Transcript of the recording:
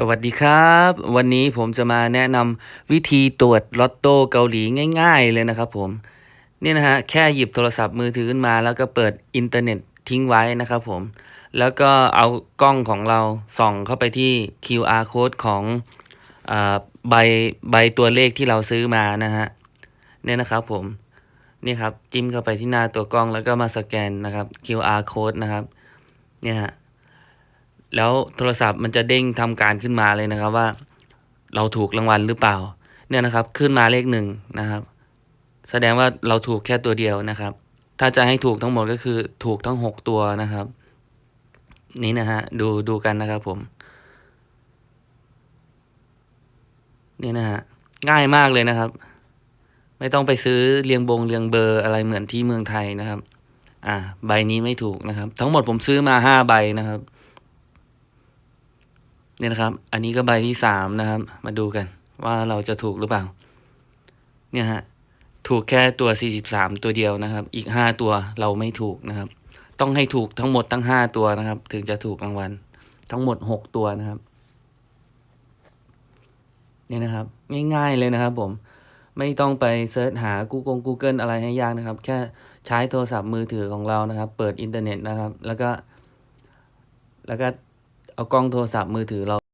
สวัสดีครับ วันนี้ผมจะมาแนะนำวิธีตรวจลอตโต้เกาหลีง่าย ๆ เลยนะครับผมนี่นะฮะแค่หยิบโทรศัพท์มือถือขึ้นมา แล้วก็เปิดอินเทอร์เน็ตทิ้งไว้นะครับผม แล้วก็เอากล้องของเราส่องเข้าไปที่ QR code ของอใบใบตัวเลขที่เราซื้อมานะฮะเนี่ยนะครับผมนี่ครับจิ้มเข้าไปที่หน้าตัวกล้องแล้วก็มาสแกนนะครับ QR code นะครับเนี่ยฮะ แล้วโทรศัพท์มันจะเด้งทำการขึ้นมาเลยนะครับว่า เราถูกรางวัลหรือเปล่า เนี่ยนะครับ ขึ้นมาเลขหนึ่งนะครับ แสดงว่าเราถูกแค่ตัวเดียวนะครับ ถ้าจะให้ถูกทั้งหมดก็คือถูกทั้งหกตัวนะครับ นี่นะฮะดูดูกันนะครับผมนี่นะฮะง่ายมากเลยนะครับ ไม่ต้องไปซื้อเรียงบงเรียงเบอร์อะไรเหมือนที่เมืองไทยนะครับ อ่า ใบนี้ไม่ถูกนะครับ ทั้งหมดผมซื้อมาห้าใบนะครับ เนี่ยนะครับ อันนี้ก็ใบที่สามนะครับ มาดูกันว่าเราจะถูกหรือเปล่า เนี่ยฮะ ถูกแค่ตัวสี่สิบสามตัวเดียวนะครับ อีกห้าตัวเราไม่ถูกนะครับ ต้องให้ถูกทั้งหมดทั้งห้าตัวนะครับ ถึงจะถูกรางวัล ทั้งหมดหกตัวนะครับ เนี่ยนะครับ ง่ายๆเลยนะครับ ผม ไม่ต้องไปเซิร์ชหา Google Google อะไรให้ยากนะครับ แค่ใช้โทรศัพท์มือถือของเรานะครับ เปิดอินเทอร์เน็ตนะครับ แล้วก็ แล้วก็ เอากล้องโทรศัพท์มือถือเรา